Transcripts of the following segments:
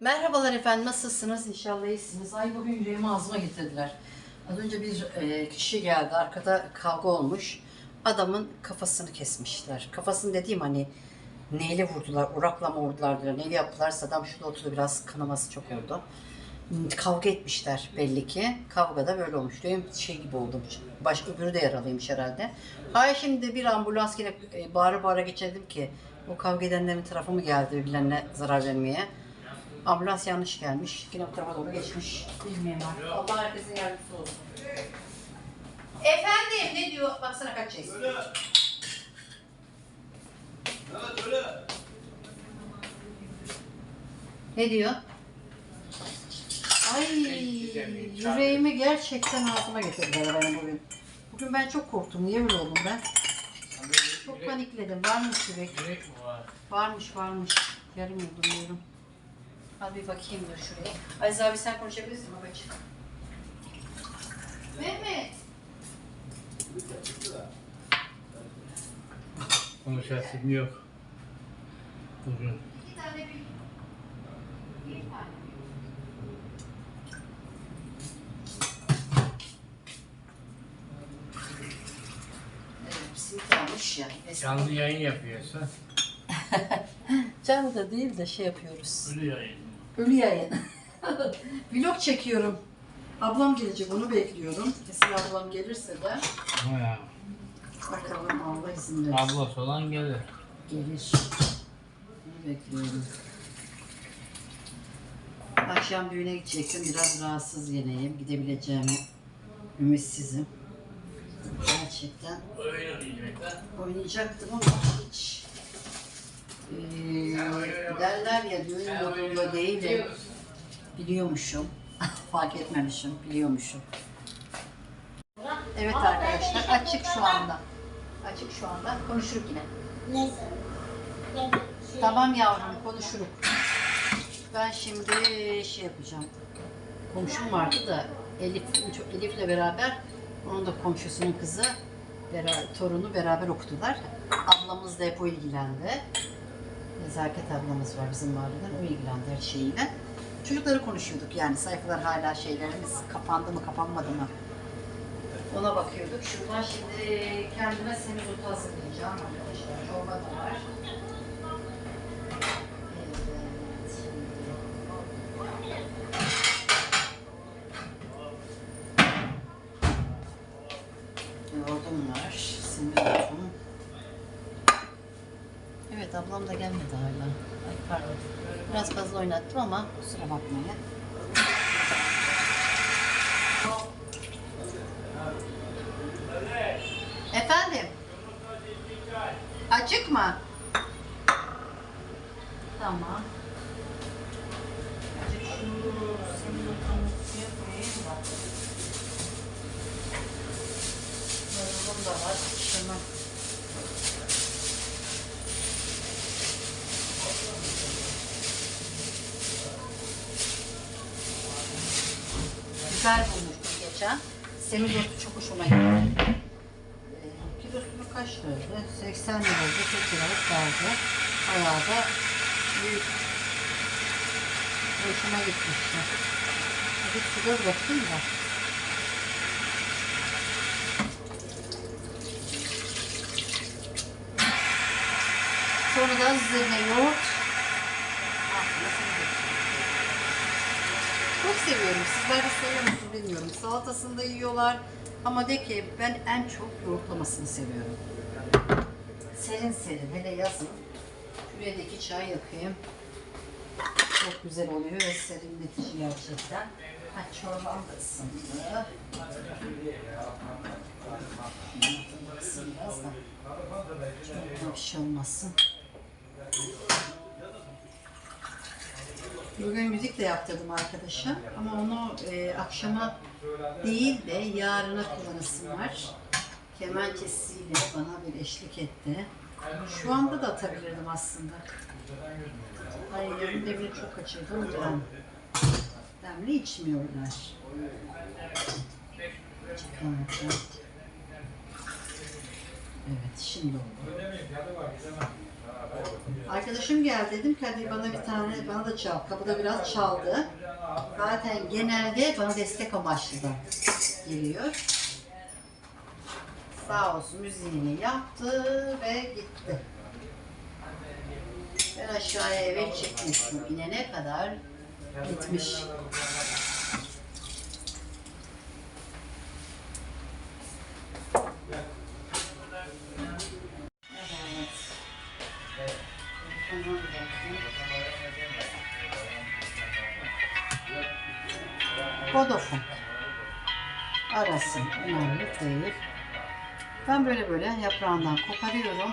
Merhabalar efendim nasılsınız? İnşallah iyisiniz. Ay bugün yüreğimi ağzıma getirdiler. Az önce bir e, kişi geldi. Arkada kavga olmuş. Adamın kafasını kesmişler. Kafasını dediğim hani neyle vurdular, urakla mı vurdular diyor. Neyle yaptılarsa adam şurada oturdu biraz kanaması çok oldu. Kavga etmişler belli ki. Kavgada böyle olmuş. Diyorum şey gibi oldum. Baş öbürü de yaralıymış herhalde. Hayır şimdi bir ambulans yine e, bağıra bağıra geçirdim ki o kavga edenlerin tarafı mı geldi birbirlerine zarar vermeye. Ambulans yanlış gelmiş. Yine bu tarafa doğru geçmiş. Bilmiyorum. Allah herkesin yardımcısı olsun. Efendim ne diyor? Baksana kaç şey. Söyle. Evet söyle. Ne diyor? Ay yüreğimi gerçekten ağzıma getirdiler benim bugün. Bugün ben çok korktum. Niye böyle oldum ben? Çok panikledim. Varmış yürek. Yürek mi var? Varmış varmış. Yarım yudum diyorum. Al bir bakayım dur şuraya. Aziz abi sen konuşabilirsin babacığım. Mehmet. Konuşasım yok. Bugün. İki tane bir. Bir tane. Evet, simit almış ya. eski- Canlı yayın yapıyorsa Canlı da değil de şey yapıyoruz. ölü yayın. Ölü yayın. Vlog çekiyorum. Ablam gelecek onu bekliyorum. Kesin ablam gelirse de Ha, bakalım Allah izin verir. ablası olan gelir. Gelir. Onu bekliyorum. Akşam düğüne gidecektim. Biraz rahatsız yeneyim. Gidebileceğimi ümitsizim. Gerçekten oynayacaktım ama hiç Ee, derler ya düğün modunda değilim. Biliyormuşum. Fark etmemişim. Biliyormuşum. Evet arkadaşlar açık şu anda. Açık şu anda. Konuşuruk yine. Neyse. Tamam yavrum konuşuruk. Ben şimdi şey yapacağım. Komşum vardı da Elif, Elif'le beraber onun da komşusunun kızı beraber, torunu beraber okudular. Ablamız da hep o ilgilendi. Nezaket ablamız var bizim mahalleden. O ilgilendi her şeyiyle. Çocukları konuşuyorduk yani sayfalar hala şeylerimiz kapandı mı kapanmadı mı ona bakıyorduk. Şuradan şimdi kendime semizotu hazırlayacağım arkadaşlar. Çorba da var. Yoğurdum var, Evet, ablam da gelmedi hala. Ay pardon. Biraz fazla oynattım ama kusura bakmayın. Efendim? Açık mı? Tamam. Açık şu semizotumu suya koyayım da. Marulum da var. Şunu. Güzel bulmuştum geçen. Semizotu çok hoşuma gitti. Ee, Kilosunu kaç liraydı? 80 liraydı. Tek liralık kaldı. Bayağı da büyük. Hoşuma gitmişti. Bir suda bırakayım da. Sonra da üzerine yoğurt. Ah, nasıl Çok seviyorum. Sizler de seviyor musunuz bilmiyorum. Salatasını da yiyorlar. Ama de ki ben en çok yoğurtlamasını seviyorum. Serin serin. Hele yazın. Da iki çay yakayım. Çok güzel oluyor ve serinletici gerçekten. Ha, çorbam da ısındı. Isın biraz da. Çok bir şey olmasın. Bugün müzik de yaptırdım arkadaşa ama onu e, akşama değil de yarına kullanısım var. Kemençesiyle bana bir eşlik etti. Şu anda da atabilirdim aslında. Hayır yarın demiri çok kaçırdı o yüzden. Demli içmiyorlar. Çıkaracağım. Evet şimdi oldu. Arkadaşım geldi dedim ki hadi bana bir tane bana da çal. Kapıda biraz çaldı. Zaten genelde bana destek amaçlı da geliyor. Sağ olsun müziğini yaptı ve gitti. Ben aşağıya eve çıkmıştım. İnene kadar gitmiş. Değil. Ben böyle böyle yaprağından koparıyorum.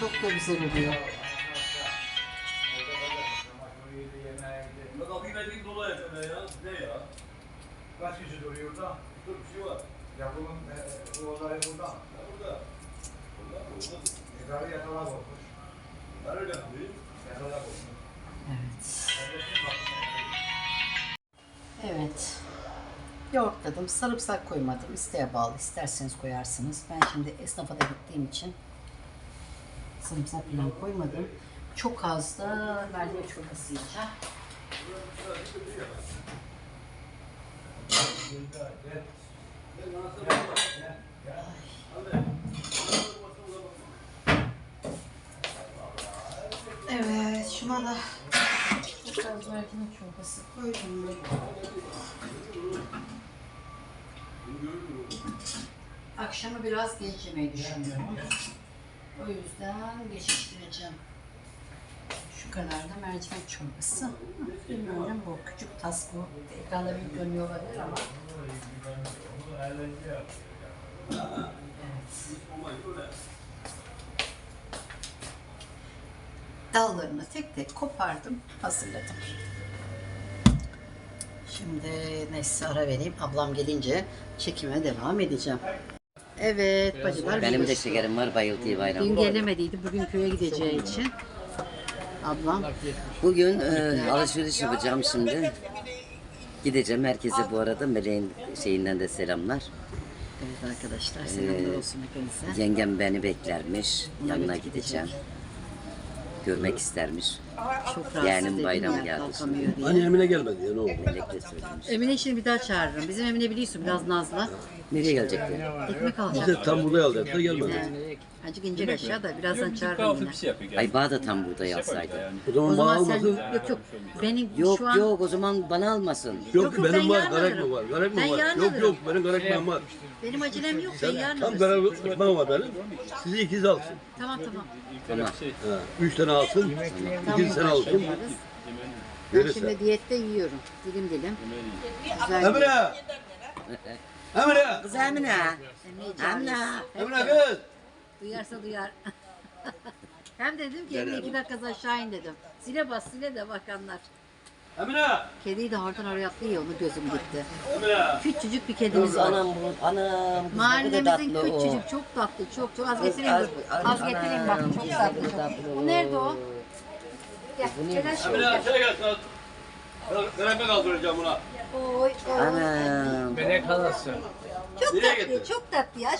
Çok da güzel oluyor. Evet. Evet. Yoğurtladım. Sarımsak koymadım. İsteğe bağlı. İsterseniz koyarsınız. Ben şimdi esnafa da gittiğim için sarımsak falan koymadım. Çok az da mercimek çorbası yiyeceğim. Evet, şuna da biraz mercimek çorbası koydum. Akşamı biraz geç yemeyi düşünüyorum. O yüzden geçiştireceğim. Şu kadar da mercimek çorbası. Bilmiyorum bu küçük tas bu. Ekranda büyük görünüyor olabilir ama. Dallarını tek tek kopardım, hazırladım. Şimdi neyse ara vereyim. Ablam gelince çekime devam edeceğim. Evet bacılar. Benim de şekerim var bayıldığı bayram. Dün gelemediydi. Bugün köye gideceği için. Ablam. Bugün e, alışveriş yapacağım şimdi. Gideceğim herkese bu arada Meleğin şeyinden de selamlar. Evet arkadaşlar selamlar olsun hepinize. Yengem beni beklermiş. Yanına gideceğim. Görmek istermiş. Çok rahatsız Yeğenim bayram geldi kalkamıyor diye. Hani Emine gelmedi ya ne oldu? Melek de söylemiş. Emine şimdi bir daha çağırırım. Bizim Emine biliyorsun biraz nazlı. Nereye gelecekti? Ekmek alacak. Bize tam burada aldı da gelmedi. Yani, Azıcık inecek aşağıda. Birazdan çağırırım yine. Ay bana da tam burada yazsaydı. O zaman O bana zaman sen almasın. yok yok. Benim Yok şu an yok o zaman bana almasın. Yok, Yok, yok, benim ben var, yarın alırım. mi var? Garek Ben mi var? yarın Yok alırım. yok, benim garek mi var? benim acelem yok. Ben yarın Tam alırım. garek ekmeğim var benim. Sizi ikiz alsın. Tamam tamam. Tamam. Ha, üç tane alsın. Tamam. İkiz sen alsın. yaparız. Ben Verirse. şimdi diyette yiyorum. Dilim dilim. Güzel. Emine! Emine! Kız. Emine Emine. Emine kız! Duyarsa duyar. Hem dedim ki Emine iki dakika aşağı in dedim. Zile bas zile de bakanlar. Emine! Kediyi de oradan oraya atlıyor. Onu gözüm gitti. Emine! Küçücük bir kedimiz Kız var. anam bu anam. kız ne kadar Mahallemizin tatlı o. küçücük çok tatlı çok çok az getireyim az- dur. az- Az getireyim bak anam, çok tatlı. çok. tatlı Bu nerede o? Gel. Gel aşkım Emine gel. şöyle gel sen. Garek kaldıracağım buna. Oy oy. Anam. Melek halası. Çok Nereye tatlı gitti? çok tatlı ya.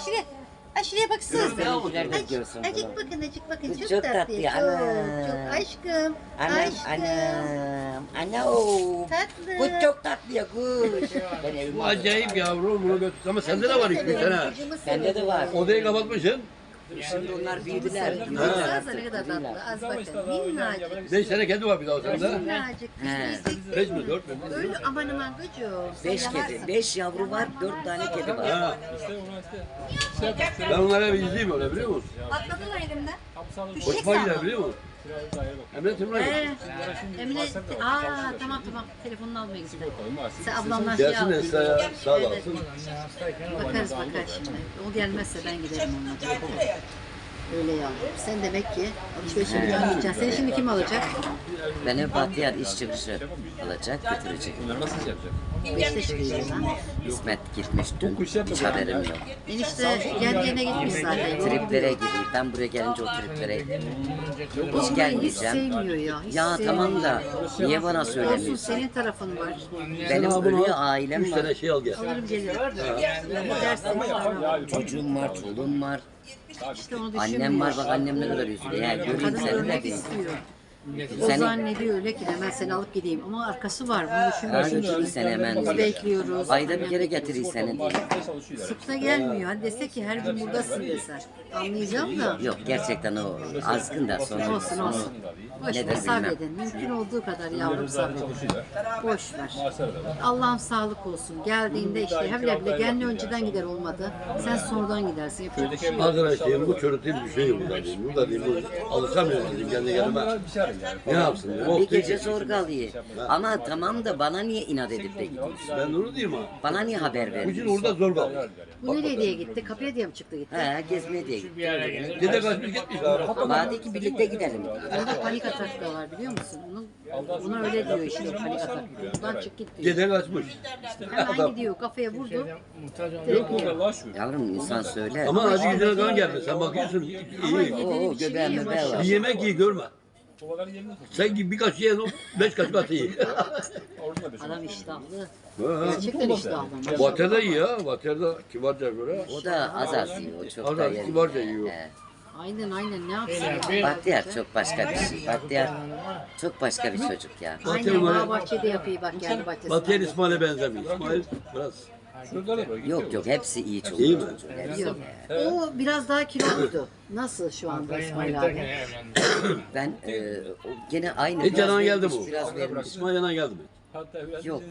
Aşire. Aşireye baksana. Seninkiler de görsün Acık bunu. bakın acık bakın çok, Çok tatlı. tatlı Çok, ana. çok aşkım. Anam aşkım. anam. Anam. Tatlı. Bu çok tatlı ya kuş. Ben evime Bu acayip yavrum bunu götür. Ama sende de var iki üç tane. Bende de var. Odayı kapatmışsın. Şimdi onlar büyüdüler. Baksanıza ne kadar tatlı. Az bakın. Minnacık. Beş tane kedi var bir daha sende. Minnacık. Beş mi dört mü? Öyle aman aman gıcım. Beş kedi. Beş yavru var. Dört tane kedi var. Ha. Ben onlara bir izleyeyim öyle biliyor musun? Atladılar elimden. Hoşuma gider biliyor musun? Emre Timur'a git. Ee, Emine, aa tamam tamam telefonunu almaya gitti. Sen ablamdan şey Gelsin al. Esra'ya sağ olasın. Bakarız bakar şimdi. O gelmezse ben giderim onunla. Öyle ya. Sen demek ki alışverişe falan gideceksin. Seni şimdi kim alacak? Beni Bahtiyar iş çıkışı alacak götürecek. Beşte çıkıyor lan. İsmet gitmiş dün. Hiç haberim yok. Enişte kendi yerine gitmiş zaten. Triplere gidiyor. Ben buraya gelince o triplere hiç hiç gelmeyeceğim. sevmiyor ya. Hiç Ya sevmiyor. tamam da niye bana Olsun söylemiyorsun? senin tarafın var. Benim al, ailem Üç var. tane şey al gel. Alırım gelirim. Ne dersin? Çocuğum var, çoluğum var. İşte onu. Annem var bak annem ne kadar üzülüyor. Ya göreyim seni de istiyor. O Seni- zannediyor öyle ki hemen seni alıp gideyim. Ama arkası var. Bunu Ha düşünmüyorsun. götürür seni hemen. Biz bekliyoruz. Ayda bir kere getirir seni diye. Sık da gelmiyor. Hani dese ki her gün buradasın dese. Anlayacağım da. Yok gerçekten o azgın da sonra. Olsun olsun. Boş ver Nedir sabredin. Mümkün olduğu kadar yavrum sabredin. Boş ver. Allah'ım sağlık olsun. Geldiğinde işte hem bile bile kendi önceden gider olmadı. Sen sonradan gidersin. Yapacak bir şey yok. Arkadaş diyeyim bu çocuk değil bir şey yok burada diyeyim. Burada diyeyim bu alışamıyor diyeyim kendi kendime. Ne yapsın diyeyim. Bir gece zor kalıyor. Ama tamam da bana niye inat edip de gidiyorsun? Ben onu diyeyim ha. Bana niye haber Bu için vermiyorsun? orada zor kaldı. Bu nereye diye gitti? Kapıya diye mi çıktı gitti? He gezmeye diye Bir gelir. Dede kaçmış gitmiş. Madem ki birlikte gidelim. Onda panik atak da var biliyor musun? Onun, ona öyle diyor işte panik atak. Buradan çık git diyor. Dede kaçmış. Hemen gidiyor kafaya vurdu. Muhtaç olmuyor. Direkt gidiyor. Yavrum insan söyler. Ama acı gücüne kan geldi. Sen bakıyorsun iyi. Oo göbeğim Bir var. yemek iyi görme. Sen gibi bir kaşık yiyen o beş kaşık atı iyi. Adam iştahlı. Ha. Gerçekten iştahlı. Vater da iyi ya. Vater da kibarca göre. O da az az yiyor. O çok Az da az yer. kibarca yiyor. He. Aynen aynen ne yapsın? Bahtiyar çok başka bir şey. Bahtiyar çok başka bir çocuk ya. Aynen bağ bahçede yapıyor bak kendi bahçesinde. Vater İsmail'e benzemiyor. İsmail biraz. Yok yok hepsi iyi çocuk. İyi mi? çocuk, Hepsi. Yok. O biraz daha kiloluydu. Nasıl şu anda İsmail abi? Ben e, o gene aynı. Hiç biraz yanan geldi bu. Biraz. İsmail yanan geldi mi? Yok.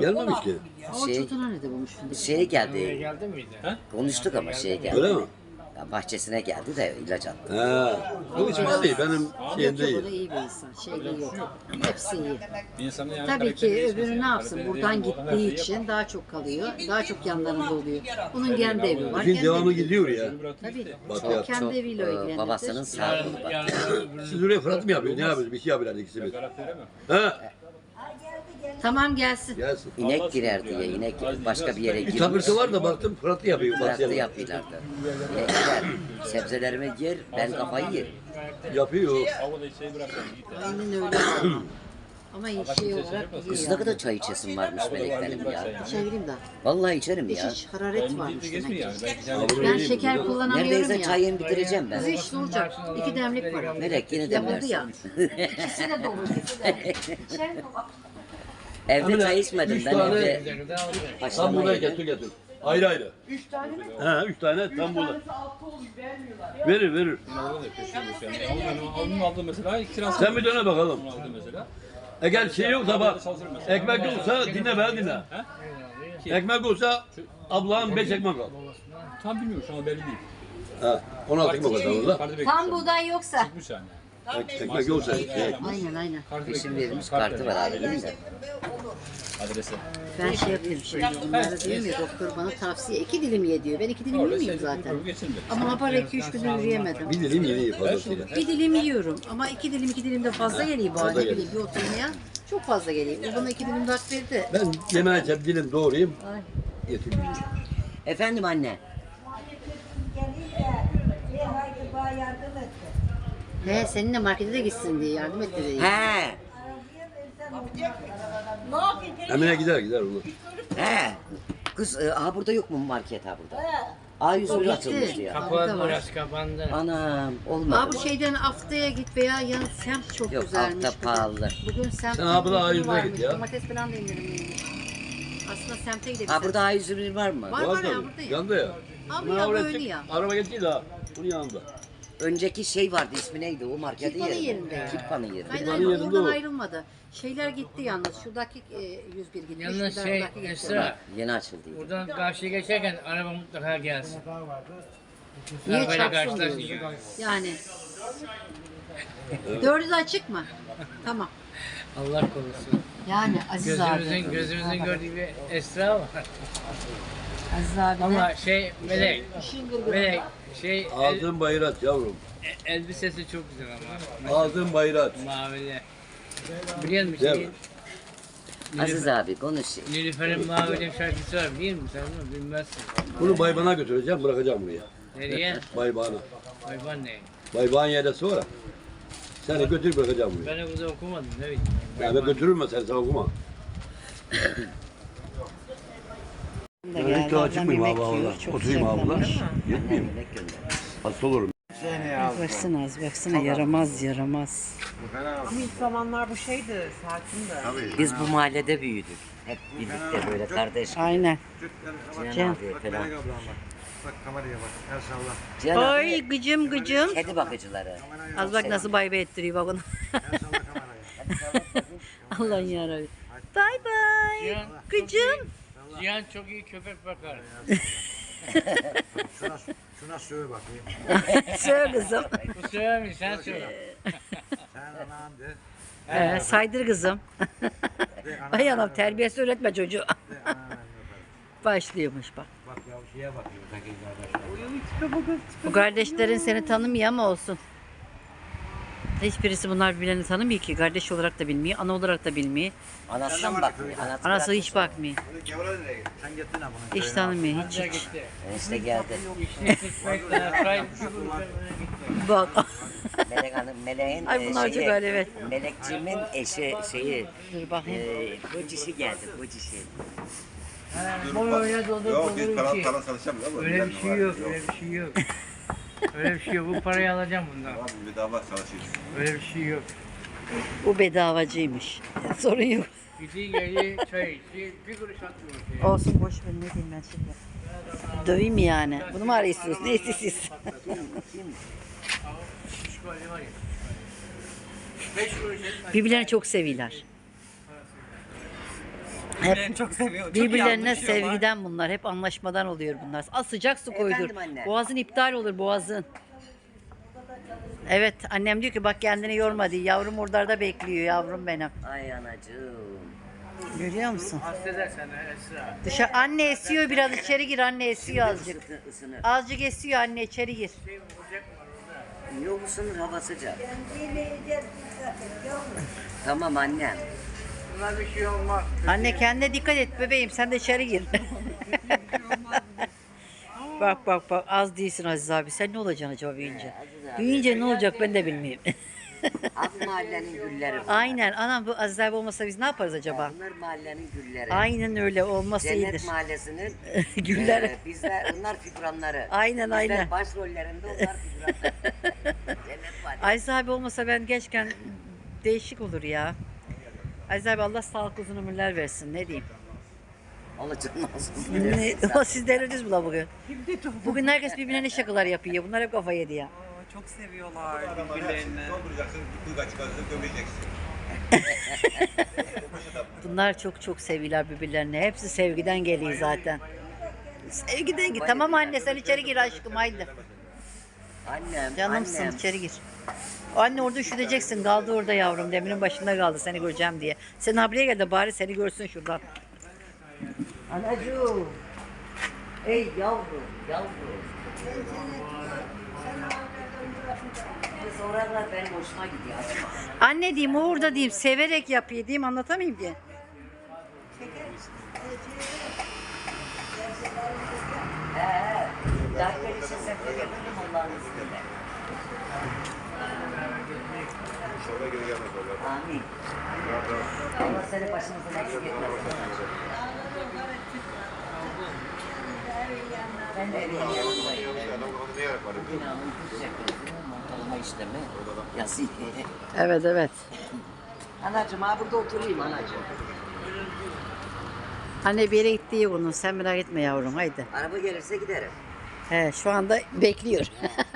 Gelmemiş ki. O Şey- çatına ne de bulmuş şimdi? Şeye geldi. geldi miydi? Konuştuk ama şeye geldi. Öyle mi? Bahçesine geldi de ilaç attı. He. Bu İsmail değil. Benim şeyim değil. da iyi bir insan. Şey yok. Hepsi iyi. Tabii ki öbürü ne yapsın? Buradan gittiği için daha çok kalıyor. Daha çok yanlarında oluyor. Onun kendi evi var. Kendi devamı evi. gidiyor ya. Tabii. O kendi Çok eviyle e, ilgilenir. babasının öbürünü Siz oraya Fırat mı yapıyor? Ne yapıyorsunuz? Bir şey yapıyorlar ikisi bir. He? Tamam gelsin. Gelsin. İnek girer diye inek başka bir yere Bir takırtı var da baktım Fırat'ı yapıyor. Bıraktı Bahtiyar'ı. yapıyorlardı. İnekler sebzelerimi yer ben kafayı yerim. Yapıyor. Şey. Aynen öyle. Ama iyi şey olarak Kız iyi ne ya. kadar çay içesim varmış melek benim ya. Çevireyim de. Vallahi içerim ya. hiç hararet varmış Gezmiyor demek. ki. Ben şeker kullanamıyorum Neredeyse ya. çayını bitireceğim ben. Kızı işte olacak. İki demlik var. Melek yine Yapıldı demlersin. ya. İkisi de dolu. ikisi de. İçer mi baba? Evde çay içmedim ben tane- evde. Tam buraya haşlamayı getir getir. Ayrı ayrı. Üç tane mi? He üç tane tam burada. Verir verir. Orada da yapıyor şimdi yani. Onun, onun aldığı mesela kirası. Sen bir döne bakalım. Onun aldığı mesela. Eğer şey yoksa bak. Ekmek yoksa dinle ben dinle. Ekmek olsa ablam beş ekmek al. Tam bilmiyorum şu an belli değil. He. 16 ekmek olsa orada. Tam buğday yoksa. Çıkmış yani. Ek- Ekmek yoksa. Şey. Aynen aynen. Bekliyor. verilmiş kartı var abinin de. Adresi. Ben şey yapayım şimdi bunları diyeyim ya doktor bana tavsiye iki dilim ye diyor. Ben iki dilim şey, zaten. Ama hapar iki üç gün yürüyemedim. Bir dilim yeni fazlasıyla. Bir dilim yiyorum ama iki dilim iki dilim de fazla ne geliyor. bileyim bir oturmaya. Çok fazla geliyor. O bana iki dilim dert verdi. Ben yemeğe dilim doğrayayım. Ay. Getireyim. Efendim anne. He seninle markete de gitsin diye yardım etti diye. He. Emine gider gider onu. He. Kız e, aha burada yok mu market ha burada? A101 açılmıştı ya. Kapalı burası kapandı. Anam olmadı. Abi şeyden haftaya git veya yan semt çok Yok, güzelmiş. hafta bugün. pahalı. Bugün semt Sen abi de A101'e git varmış. ya. Domates falan da indirimliymiş. Aslında semte gidebiliriz. Ha burada A101 var mı? Var var ya tabii. buradayım. Yanında ya. Abi ya böyle ya. Araba geçti daha. Bunun yanında. Önceki şey vardı ismi neydi o marketin Kirpanın yerinde. yerinde. Kirpanın yerinde. Aynen yerinde oradan o. ayrılmadı. Şeyler gitti yalnız. Şuradaki e, 101 gitmiş. Yalnız şuradan şey gitti. Esra, Yeni açıldı. buradan karşıya geçerken araba mutlaka gelsin. Niye Arabayla çarpsın diyorsun? Yani. Dördü de açık mı? Tamam. Allah korusun. Yani Aziz abi. Gözümüzün, gözümüzün gördüğü bir Esra var. Aziz abi Ama şey Melek. Melek şey el, Ağzın bayrat yavrum. e- elbisesi çok güzel ama. Ağzın bayrat. Mavili. Biliyor musun? Değil Şey, mi? Aziz abi konuş. Nilüfer'in Mavili şarkısı var biliyor musun sen bunu bilmezsin. Bunu Bayban'a götüreceğim bırakacağım buraya. Nereye? Bayban'a. Hayvan ne? Bayban yerlisi var ya. Seni götür bırakacağım buraya. Ben burada okumadım ne bileyim. Yani ben götürürüm ben seni sen okuma. Da Ben geldi. hiç daha Ablam çıkmayayım yemek abi yiyor. abla. Çok Oturayım abla. Yemek gönder. Hasta olurum. Baksana az baksana yaramaz yaramaz. Ama ilk zamanlar bu şeydi, sakindi. Biz bu mahallede büyüdük. Hep birlikte böyle kardeş. Aynen. Cihan Cihan. abi falan. Bak kameraya bak. El salla. Cihan abi Ay gıcım gıcım. kedi bakıcıları. Az bak nasıl bay bay ettiriyor bak onu. Kameraya. Allah'ın yarabbim. Bay bay. Gıcım. Cihan çok iyi köpek bakar. Şuna, şuna söyle bakayım. Söyle kızım. Bu söylemiş sen söyle. Sen anan de. Ee, saydır kızım. De Ay anam terbiyesi öğretme çocuğu. de. Başlıyormuş bak. Bak ya şeye bakıyor. Takil kardeşler. Bu kardeşlerin seni tanımıyor ama olsun. Hiçbirisi bunlar birbirlerini tanımıyor ki. Kardeş olarak da bilmiyor, ana olarak da bilmiyor. Anasına mı bakmıyor? Anası, Anası hiç bakmıyor. Sen ha bunu. Hiç tanımıyor, hiç hiç. Enişte geldi. Bak. Melek Hanım, Meleğin Ay e, bunlar çok şeyi, öyle, evet. Melekciğimin eşi şeyi, Dur bakayım. e, bocişi geldi, bocişi. Boy öyle doldur Yok biz para çalışamıyoruz ama. Öyle bir şey yok, öyle bir şey yok. Öyle bir şey yok. Bu parayı alacağım bundan. Abi bir daha bak çalışıyoruz. Öyle bir şey yok. Bu bedavacıymış. Sorun yok. Gidiği geliyor çay içiyor. Bir kuruş atmıyor. Olsun boş ver ne diyeyim ben şimdi. Döveyim mi yani? Bunu mu arıyorsunuz? Ne istiyorsunuz? Şişko Ali var ya. Beş kuruş etmez. Birbirlerini çok seviyorlar. Hep Çok seviyor. birbirlerine sevgiden bunlar. Hep anlaşmadan oluyor bunlar. Az sıcak su koydur. Efendim anne? Boğazın iptal olur boğazın. Evet annem diyor ki bak kendini yorma diye. Yavrum oralarda bekliyor yavrum benim. Ay anacığım. Görüyor musun? Hasteder seni Esra. Dışarı anne esiyor biraz içeri gir anne esiyor azıcık. Isıtı, ısınır. Azıcık esiyor anne içeri gir. Yok ısınır hava sıcak. Tamam annem. Buna bir şey olmaz. Anne kendine dikkat et bebeğim sen de içeri gir. bak bak bak az değilsin Aziz abi. Sen ne olacaksın acaba büyüyünce? Büyüyünce ne olacak ben de bilmiyorum. Ak mahallenin gülleri bunlar. Aynen anam bu Aziz abi olmasa biz ne yaparız acaba? Bunlar mahallenin gülleri. Aynen öyle olması Cennet iyidir. mahallesinin Güller. e, bizler, onlar figüranları. Aynen, Bizler aynen. başrollerinde onlar figüranları. Cennet mahallesi. Aziz abi olmasa ben gençken değişik olur ya. Aziz abi Allah sağlıklı uzun ömürler versin ne diyeyim. Allah canını olsun. Ne, ama siz delirdiniz mi la bugün? Bugün herkes birbirine şakalar yapıyor. Bunlar hep kafa yedi ya. Çok seviyorlar birbirlerini. Dolduracaksın, kuyu çıkarsın, gömeceksin. Bunlar çok çok seviyorlar birbirlerine. Hepsi sevgiden geliyor zaten. Sevgiden git. Tamam anne sen içeri gir aşkım haydi. Annem, Canımsın annem. içeri gir. Anne orada üşüteceksin. Kaldı orada yavrum. Deminin başında kaldı seni göreceğim diye. Sen ablaya gel de bari seni görsün şuradan. Anacığım. Ey yavrum, yavrum. Kız oralar benim hoşuma gidiyor. Anne diyeyim o orada diyeyim. Severek yapıyor diyeyim anlatamayayım ki. He he. Dakika için sefer yapalım Allah'ın izniyle. İnşallah geri gelmez onlar. Amin. Allah seni başımızdan eksik etmesin. Ben de evin yanındayım. Adam onu ne yapar? Binanın düz yakınlığı montalama işlemi yazıyor. Evet evet. Anacığım ha burada oturayım anacığım. Anne bir yere gitti bunun. Sen merak etme yavrum haydi. Araba gelirse giderim. He şu anda bekliyor.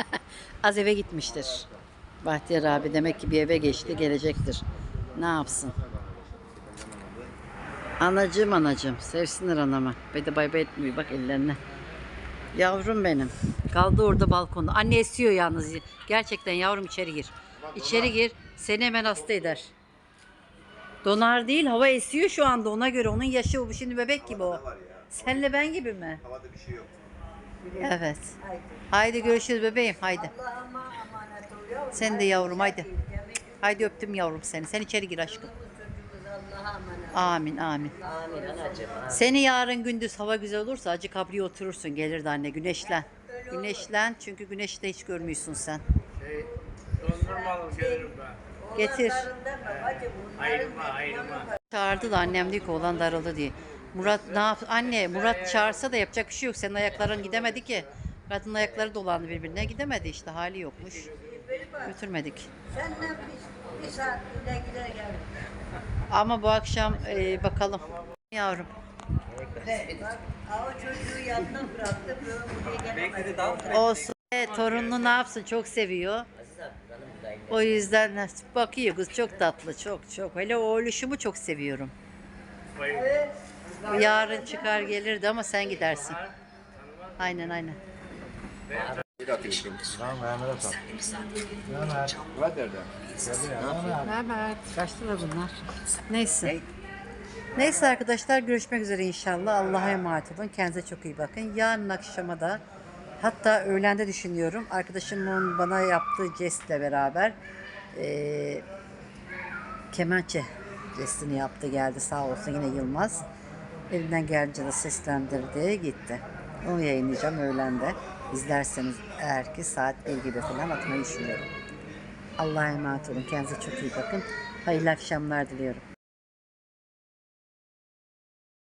Az eve gitmiştir. Bahtiyar abi demek ki bir eve geçti gelecektir. Ne yapsın? Anacığım anacığım. Sevsinler anamı. Ve de bay bay etmiyor bak ellerine. Yavrum benim. Kaldı orada balkonda. Anne esiyor yalnız. Gerçekten yavrum içeri gir. İçeri gir. Seni hemen hasta eder. Donar değil hava esiyor şu anda ona göre. Onun yaşı o. Şimdi bebek gibi o. Senle ben gibi mi? Havada bir şey yok. Evet. Haydi görüşürüz bebeğim haydi. Sen de yavrum haydi. Haydi öptüm yavrum seni. Sen içeri gir aşkım. Amin amin. Seni yarın gündüz hava güzel olursa acı kabriye oturursun gelir de anne güneşlen. Güneşlen çünkü güneşte hiç görmüyorsun sen. Getir. Ayrıma. Çağırdı da annem diyor ki oğlan daraldı diye. Murat ne yap? Anne Murat çağırsa da yapacak bir şey yok. Senin ayakların gidemedi ki. Kadının ayakları dolandı birbirine. Gidemedi işte hali yokmuş. Götürmedik. Senden bir, bir saat bile gider gelir. Ama bu akşam e, bakalım. Yavrum. Bak, o çocuğu yanına bıraktı. Böyle buraya gelemedi. Olsun. E, torununu ne yapsın? Çok seviyor. O yüzden bakıyor kız çok tatlı çok çok. Hele o oğluşumu çok seviyorum. Yarın çıkar gelirdi ama sen gidersin. Aynen aynen. Kaçtılar bunlar. Neyse. Neyse arkadaşlar görüşmek üzere inşallah. Allah'a emanet olun. Kendinize çok iyi bakın. Yarın akşama da hatta öğlende düşünüyorum. Arkadaşımın bana yaptığı jestle beraber eee kemençe jestini yaptı geldi sağ olsun yine Yılmaz. Elinden gelince de seslendirdi gitti. Onu yayınlayacağım öğlende. İzlerseniz eğer ki saat 1 gibi falan atmayı düşünüyorum. Allah'a emanet olun. Kendinize çok iyi bakın. Hayırlı akşamlar diliyorum.